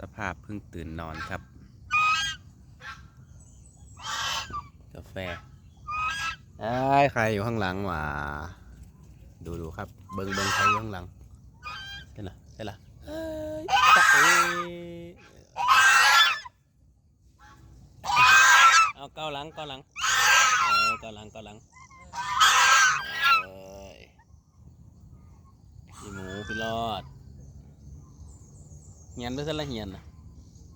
สภาพเพิ่งตื่นนอนครับ กาแฟไอ้ใครอยู่ข้างหลังวะดูดูครับ เบิงเบิงใครอยู่ข้างหลังเห็นละเห็นละเอ้ยตะเอ้ยเอาเกาหลังเกาหลังเออเกาหลังเกาหลังเอ้ยพี่หมูพี่รอด เหียนด้วยซะละเหียนนะ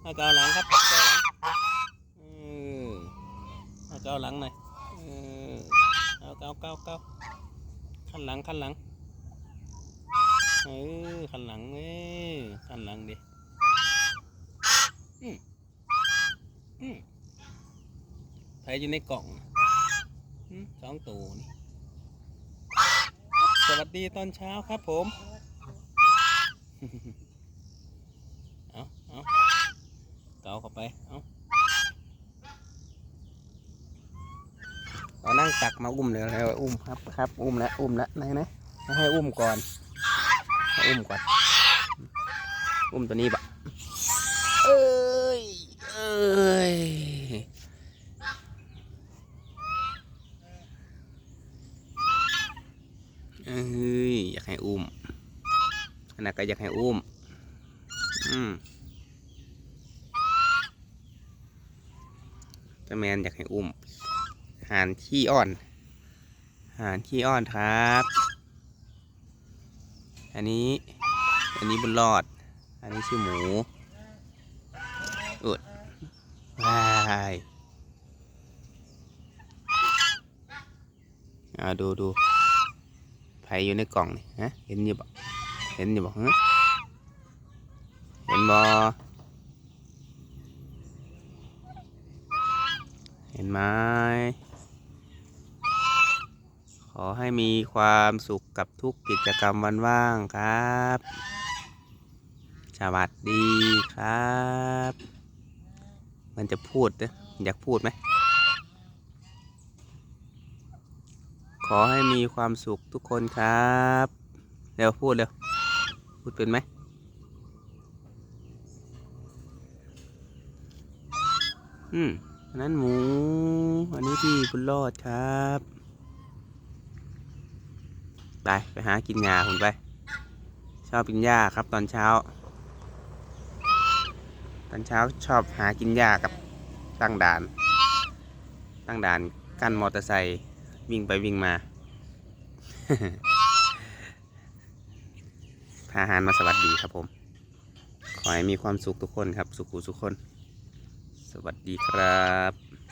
เอาเกาหลังครับเกาหลังเออเอาเกาหลังหน่อยเออเอาเกาเกาเกาขันหลังขันหลังเออขันหลังเอ้ยขันหลังดิอืมอืมใครอยู่ในกล่องน่ะอืมสองตัวนี่สวัสดีตอนเช้าครับผม เอาเอา เอ้าไปเอาเรานั่งตักมาอุ้มเลยแล้วอุ้มครับครับ อุ้มแล้วอุ้มแล้วไหนไหนให้อุ้มก่อนอุ้มก่อน อุ้มตัวนี้บะเอ้ยเอ้ยเอ้ยอยากให้อุ้มอันนั้นก็อยากให้อุ้ม อืม เจะแมนอยากให้อุ้ม หานขี้อ่อน หานขี้อ่อนครับ อันนี้ อันนี้บุญรอด อันนี้ชื่อหมูอุดว้ายอ่าดูดูไผอยู่ในกล่องนี่ฮะ เห็นอยู่บ่เห็นอยู่บ่เห็นบ่ เห็นไหมขอให้มีความสุขกับทุกกิจกรรมวันว่างครับ สวัสดีครับ มันจะพูดนะอยากพูดไหม ขอให้มีความสุขทุกคนครับ เร็วพูดเร็ว พูดเป็นไหมอืม อันนั้นหมู อันนี้พี่บุญรอดครับ ไป ไปหากินหญ้าผมไป ชอบกินหญ้าครับตอนเช้า ตอนเช้าชอบหากินหญ้ากับตั้งด่าน ตั้งด่านกั้นมอเตอร์ไซค์วิ่งไปวิ่งมา พาอาหารมาสวัสดีครับผม ขอให้มีความสุขทุกคนครับ สุขุสุขคน สวัสดีครับ